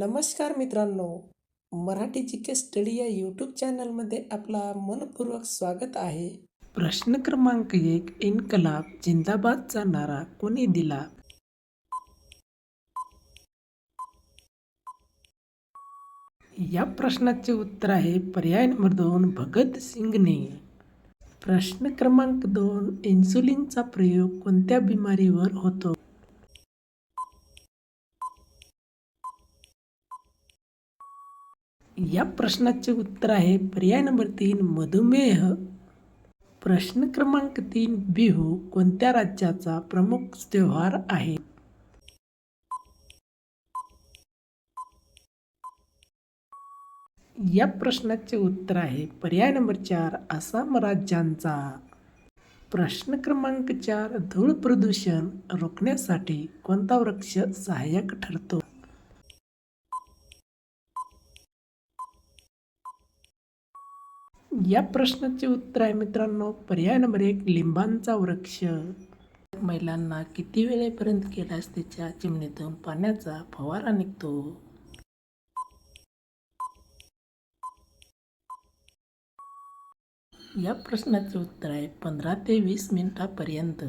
नमस्कार मित्रांनो Marathi G K study या यूट्यूब चॅनलमध्ये आपला मनपूर्वक स्वागत आहे. प्रश्न क्रमांक एक इन्कलाब जिंदाबादचा नारा कोणी दिला? या प्रश्नाचे उत्तर आहे पर्याय नंबर दोन भगत सिंगने. प्रश्न क्रमांक दोन इन्सुलिनचा प्रयोग कोणत्या बिमारीवर होतो? या प्रश्नाचे उत्तर आहे पर्याय नंबर तीन मधुमेह. प्रश्न क्रमांक तीन बिहू कोणत्या राज्याचा प्रमुख त्योहार आहे? या प्रश्नाचे उत्तर आहे पर्याय नंबर चार आसाम राज्यांचा. प्रश्न क्रमांक चार धूळ प्रदूषण रोखण्यासाठी कोणता वृक्ष सहाय्यक ठरतो? या प्रश्नाचे उत्तर आहे मित्रांनो. पर्याय नंबर एक लिंबांचा वृक्ष. महिलांना किती वेळेपर्यंत केल्यास त्याच्या चिमणीतून पाण्याचा फवारा निघतो? या प्रश्नाचे उत्तर आहे पंधरा ते वीस मिनिटापर्यंत.